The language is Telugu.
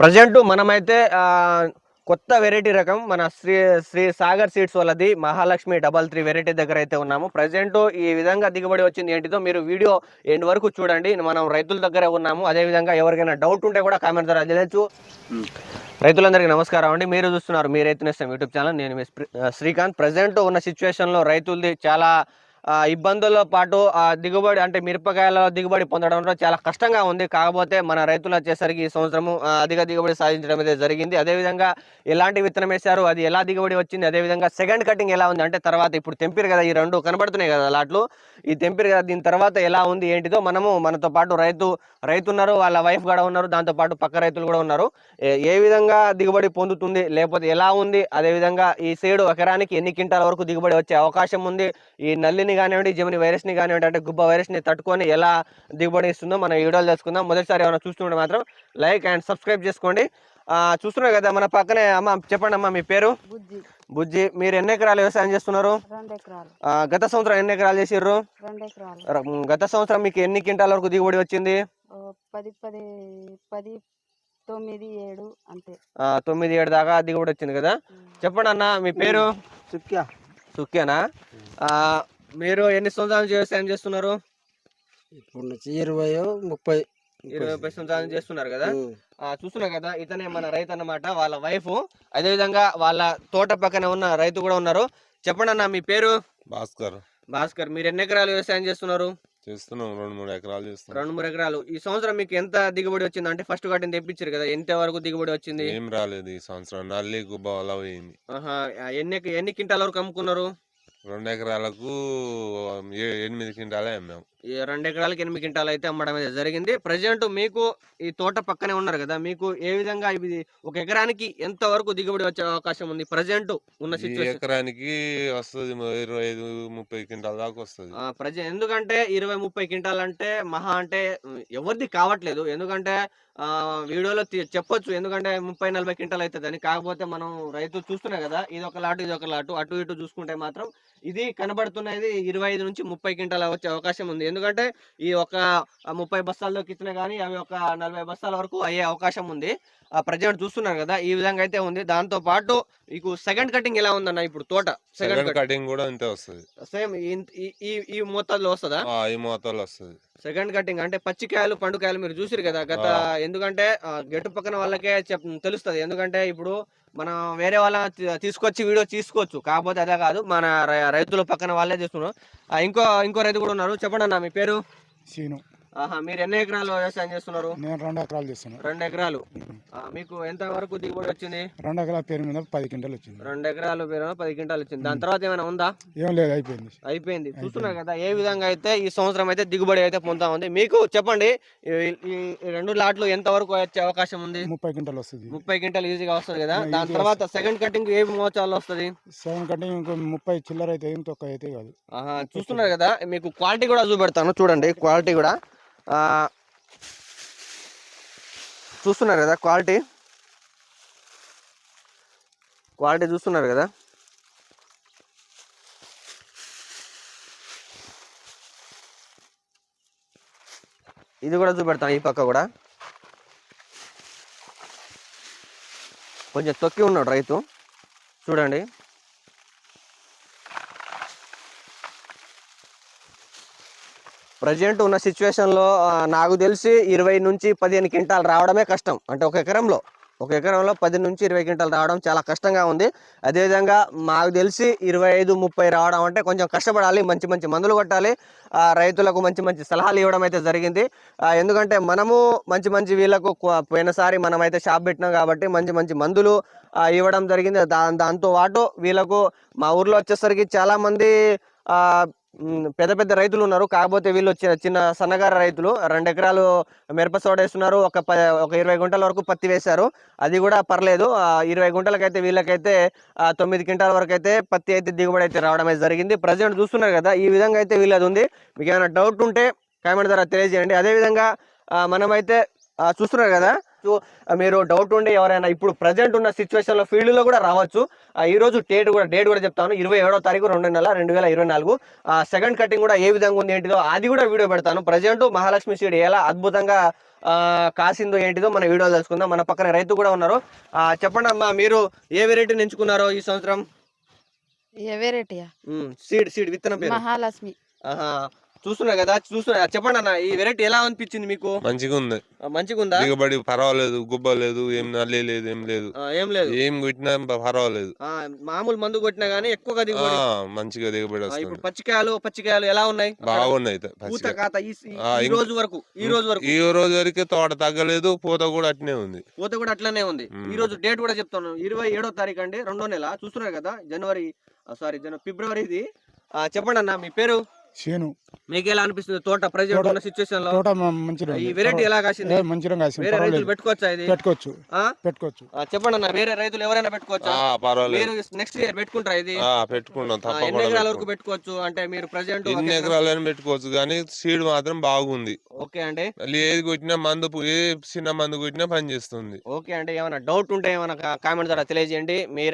ప్రజెంట్ మనమైతే కొత్త వెరైటీ రకం మన శ్రీ శ్రీ సాగర్ సీడ్స్ వాళ్ళది మహాలక్ష్మి డబల్ త్రీ వెరైటీ దగ్గర అయితే ఉన్నాము. ప్రజెంట్ ఈ విధంగా దిగుబడి వచ్చింది ఏంటిదో మీరు వీడియో ఎండ్ వరకు చూడండి. మనం రైతుల దగ్గర ఉన్నాము. అదే విధంగా ఎవరికైనా డౌట్ ఉంటే కూడా కామెంట్ ద్వారా తెలియచ్చు. రైతులందరికీ నమస్కారం అండి. మీరు చూస్తున్నారు మీ రైతు నేస్తాం యూట్యూబ్ ఛానల్. నేను మీ శ్రీకాంత్. ప్రజెంట్ ఉన్న సిచ్యువేషన్లో రైతులది చాలా ఇబ్బందులతో పాటు ఆ దిగుబడి అంటే మిరపకాయల దిగుబడి పొందడంలో చాలా కష్టంగా ఉంది. కాకపోతే మన రైతులు వచ్చేసరికి ఈ సంవత్సరము అధిక దిగుబడి సాధించడం అయితే జరిగింది. అదేవిధంగా ఎలాంటి విత్తనం వేశారు అది ఎలా దిగుబడి వచ్చింది అదేవిధంగా సెకండ్ కటింగ్ ఎలా ఉంది అంటే తర్వాత ఇప్పుడు తెంపిరు కదా ఈ రెండు కనబడుతున్నాయి కదా లాట్లు ఈ తెంపిరు కదా దీని తర్వాత ఎలా ఉంది ఏంటిదో మనము మనతో పాటు రైతు రైతు ఉన్నారు వాళ్ళ వైఫ్ కూడా ఉన్నారు దాంతో పాటు పక్క రైతులు కూడా ఉన్నారు. ఏ- విధంగా దిగుబడి పొందుతుంది లేకపోతే ఎలా ఉంది అదేవిధంగా ఈ సైడు ఎకరానికి ఎన్ని క్వింటాల వరకు దిగుబడి వచ్చే అవకాశం ఉంది ఈ నల్లిని కానివ్వండి జమిని వైరస్ని కానివ్వండి అంటే గుబ్బ వైరస్ని తట్టుకొని ఎలా దిగుబడి ఇస్తుందో మనం ఈ వీడియోలు తెలుసుకుందాం. మొదటిసారి ఏమైనా చూస్తుంటే మాత్రం లైక్ అండ్ సబ్స్క్రైబ్ చేసుకోండి. ఆ, చూస్తున్నారు కదా మన పక్కనే అమ్మ చెప్పండి అమ్మా మీ పేరు? బుజ్జి. బుజ్జి. మీరు ఎన్ని ఎకరాలు వ్యవసాయం చేస్తున్నారు? గత సంవత్సరం ఎన్ని ఎకరాలు చేసిర్రు? రెండు ఎకరాలు. ర- గత సంవత్సరం మీకు ఎన్ని క్వింటాల వరకు దిగుబడి వచ్చింది? ఓ పది పది పది తొమ్మిది ఏడు అంతే. తొమ్మిది ఏడు దాకా దిగుబడి వచ్చింది కదా? చెప్పండి అన్న మీ పేరు? సుఖ్యా సుఖ్యానా ఆ, మీరు ఎన్ని సంవత్సరాల వ్యవసాయం చేస్తున్నారు? ఇప్పుడు నుంచి ఇరవై ముప్పై. ఇరవై ముప్పై సంవత్సరాల చేస్తున్నారు కదా? చూస్తున్నారు కదా ఇతనే మన రైతు అన్నమాట వాళ్ళ వైఫ్. అదే విధంగా వాళ్ళ తోట పక్కన ఉన్న రైతు కూడా ఉన్నారు. చెప్పండి అన్న మీ పేరు? భాస్కర్. భాస్కర్ మీరు ఎన్ని ఎకరాలు వ్యవసాయం చేస్తున్నారు? చేస్తున్నాం రెండు మూడు ఎకరాలు చేస్తున్నాం. రెండు మూడు ఎకరాలు. ఈ సంవత్సరం మీకు ఎంత దిగుబడి వచ్చింది? అంటే ఫస్ట్ వాటిని తెప్పించారు కదా ఎంత వరకు దిగుబడి వచ్చింది? ఏం రాలేదు ఈ సంవత్సరం. నల్లి గుబ్బ అలా పోయింది. ఆహా, ఎన్ని ఎన్ని క్వింటాల వరకు అమ్ముకున్నారు? రెండు ఎకరాలకు ఏ- ఎనిమిది క్వింటాలే అమ్మాం. రెండు ఎకరాలకి ఎనిమిది క్వింటాలు అయితే అమ్మడం అయితే జరిగింది. ప్రజెంట్ మీకు ఈ తోట పక్కనే ఉన్నారు కదా మీకు ఏ విధంగా ఇది ఒక ఎకరానికి ఎంత వరకు దిగుబడి వచ్చే అవకాశం ఉంది ప్రజెంట్ ఉన్న ఎకరానికి వస్తుంది ఇరవై ఐదు ముప్పై క్వింటాల దాకా వస్తుంది. ప్రజ ఎందుకంటే ఇరవై ముప్పై క్వింటాల్ అంటే మహా అంటే ఎవరిది కావట్లేదు. ఎందుకంటే ఆ, వీడియోలో చెప్పొచ్చు. ఎందుకంటే ముప్పై నలభై క్వింటాల్ అవుతుందని కాకపోతే మనం రైతు చూస్తున్నాయి కదా ఇది ఒక లాటు ఇది ఒక లాటు అటు ఇటు చూసుకుంటే మాత్రం ఇది కనబడుతున్నది ఇరవై ఐదు నుంచి ముప్పై క్వింటాల్ వచ్చే అవకాశం ఉంది. ఎందుకంటే ఈ ఒక ఆ, ముప్పై బస్తాల్లోకి ఇచ్చినా కానీ అవి ఒక నలభై బస్తాల వరకు అయ్యే అవకాశం ఉంది. ప్రజెంట్ చూస్తున్నారు కదా ఈ విధంగా అయితే ఉంది. దాంతో పాటు మీకు సెకండ్ కటింగ్ ఎలా ఉందన్న ఇప్పుడు తోట? సెకండ్ కటింగ్ కూడా అంతే వస్తుంది. సేమ్ ఈ ఈ మోతాదులో వస్తుందా? ఈ మోతాలు వస్తుంది. సెకండ్ కటింగ్ అంటే పచ్చికాయలు పండుకాయలు మీరు చూసిరు కదా గత. ఎందుకంటే గెట్టు పక్కన వాళ్ళకే చెప్ తెలుస్తుంది. ఎందుకంటే ఇప్పుడు మనం వేరే వాళ్ళ తీసుకొచ్చి వీడియో తీసుకోవచ్చు. కాకపోతే అదే కాదు మన రై- రైతుల పక్కన వాళ్ళే చేస్తున్నారు. ఆ, ఇంకో ఇంకో రైతు కూడా ఉన్నారు. చెప్పండి అన్న మీ పేరు? సీను. ఆహా మీరు ఎన్ని ఎకరాలు వ్యవసాయం చేస్తున్నారు? నేను రెండు ఎకరాలు చేస్తున్నాను రెండు ఎకరాలు. ఆ, మీకు ఎంత వరకు దిగుబడి వచ్చింది? రెండు ఎకరాల పేరు మీద పది క్వింటలు వచ్చింది. రెండు ఎకరాలు పేరు పది క్వింటాలు వచ్చింది. దాని తర్వాత ఏమైనా ఉందా? ఏం లేదు అయిపోయింది. అయిపోయింది. చూస్తున్నారు కదా ఏ విధంగా అయితే ఈ సంవత్సరం అయితే దిగుబడి అయితే పొందుతా ఉంది. మీకు చెప్పండి ఈ- ఈ ఈ రెండు లాట్లు ఎంత వరకు వచ్చే అవకాశం ఉంది? ముప్పై క్వింటలు వస్తుంది. ముప్పై క్వింటల్ ఈజీగా వస్తుంది కదా. దాని తర్వాత సెకండ్ కటింగ్ ఏ మోచాలు వస్తుంది? సెవెన్ కంటే ఇంకో ముప్పై చిల్లర అయితే ఏం తొక్క అయితే కాదు. ఆహా, చూస్తున్నారు కదా మీకు క్వాలిటీ కూడా చూపెడతాను. చూడండి క్వాలిటీ కూడా. చూస్తున్నారు కదా క్వాలిటీ? క్వాలిటీ చూస్తున్నారు కదా? ఇది కూడా చూపెడతాను ఈ పక్క కూడా. కొంచెం తొక్కి ఉన్నాడు రైతు. చూడండి. ప్రజెంట్ ఉన్న సిచ్యువేషన్లో నాకు తెలిసి ఇరవై నుంచి పదిహేను క్వింటాలు రావడమే కష్టం. అంటే ఒక ఎకరంలో ఒక ఎకరంలో పది నుంచి ఇరవై క్వింటాలు రావడం చాలా కష్టంగా ఉంది. అదేవిధంగా మాకు తెలిసి ఇరవై ఐదు ముప్పై రావడం అంటే కొంచెం కష్టపడాలి మంచి మంచి మందులు కొట్టాలి. రైతులకు మంచి మంచి సలహాలు ఇవ్వడం అయితే జరిగింది. ఎందుకంటే మనము మంచి మంచి వీళ్ళకు పోయినసారి మనమైతే షాప్ పెట్టినాం కాబట్టి మంచి మంచి మందులు ఇవ్వడం జరిగింది. దా దాంతో పాటు వీళ్ళకు మా ఊర్లో వచ్చేసరికి చాలామంది పెద్ద పెద్ద రైతులు ఉన్నారు. కాకపోతే వీళ్ళు చిన్న చిన్న సన్నగార రైతులు. రెండు ఎకరాలు మిరప సోడ వేస్తున్నారు. ఒక ప ఒక ఇరవై గుంటల వరకు పత్తి వేశారు. అది కూడా పర్లేదు. ఇరవై గుంటలకైతే వీళ్ళకైతే తొమ్మిది క్వింటాల వరకు అయితే పత్తి అయితే దిగుబడి అయితే రావడం అయితే జరిగింది. ప్రజెంట్ చూస్తున్నారు కదా ఈ విధంగా అయితే వీళ్ళది ఉంది. మీకు ఏమైనా డౌట్ ఉంటే కామెంట్ ద్వారా తెలియజేయండి. అదేవిధంగా మనమైతే చూస్తున్నారు కదా రావచ్చు. మీరు డౌట్ ఉండి ఎవరైనా ఇప్పుడు ప్రజెంట్ ఉన్న సిచ్యువేషన్లో ఫీల్డ్లో కూడా రావచ్చు. ఆ, ఈ రోజు డేట్ కూడా డేట్ కూడా చెప్తాను. ఇరవై ఏడో తారీఖు రెండు నెల రెండు వేల ఇరవై నాలుగు. సెకండ్ కటింగ్ కూడా ఏ విధంగా ఉంది ఏంటిదో అది కూడా వీడియో పెడతాను. ప్రజెంట్ మహాలక్ష్మి సీడ్ ఎలా అద్భుతంగా ఆ, కాసిందో ఏంటిదో మన వీడియో తెలుసుకుందాం. మన పక్కన రైతు కూడా ఉన్నారు. చెప్పండి అమ్మా మీరు ఏ వెరైటీని ఎంచుకున్నారో ఈ సంవత్సరం? ఏ వెరైటీయా సీడ్ సీడ్ విత్తనం మహాలక్ష్మి. చూస్తున్నా కదా చూస్తున్నా. చెప్పండి అన్న ఈ వెరైటీ ఎలా అనిపించింది మీకు? మంచిగా ఉంది. మంచిగా ఉందా? దిగబడి పర్వాలేదు గుబ్బ లేదు ఏం నల్లి లేదు ఏం లేదు. ఏం లేదు. ఏం కొట్టినా పర్వాలేదు. మామూలు మందు కొట్టినా గానీ ఎక్కువగా దిగుబడి. మంచిగా దిగబడి ఇప్పుడు పచ్చికాయలు పచ్చికాయలు ఎలా ఉన్నాయి? బాగున్నాయి పూత కాత ఈ రోజు వరకు ఈ రోజు వరకు. ఈ రోజు వరకు తోట తగ్గలేదు పూత కూడా అట్నే ఉంది. పూత కూడా అట్లనే ఉంది. ఈ రోజు డేట్ కూడా చెప్తాను ఇరవై ఏడో తారీఖు అండి రెండో నెల. చూస్తున్నారు కదా జనవరి సారీ జన ఫిబ్రవరి ఇది చెప్పండి అన్న మీ పేరు? చేను. మీకు ఎలా అనిపిస్తుంది తోట ప్రజెంట్ ఉన్న సిచ్యువేషన్లో? తోట మ- మంచిగా ఈ. వెరైటీ ఎలా కాసింది? ఏ, మంచిగా కాసింది వేరే రైతులు పెట్టుకోవచ్చా ఇది? పెట్టుకోవచ్చు. ఆ? పెట్టుకోవచ్చు. చెప్పండి అన్న వేరే రైతులు ఎవరైనా పెట్టుకోవచ్చా? ఆ పర్వాలేదు. మీరు నెక్స్ట్ ఇయర్ పెట్టుకుంటారా ఇది? ఆ పెట్టుకున్నాం ఆ, ఎన్ని తప్పకుండా ఎకరాల వరకు. పెట్టుకోవచ్చు? అంటే మీరు ప్రజెంట్ ఎన్ని ఎకరాలైనా పెట్టుకోవచ్చు కానీ సీడ్ మాత్రం బాగుంది. ఓకే అండి. మళ్ళీ ఏది కొట్టినా మందు పు- ఏ చిన్న మందు కొట్టినా పని చేస్తుంది ఓకే అండి ఏమైనా డౌట్ ఉంటే ఏమైనా కామెంట్ ద్వారా తెలియజేయండి. మీరు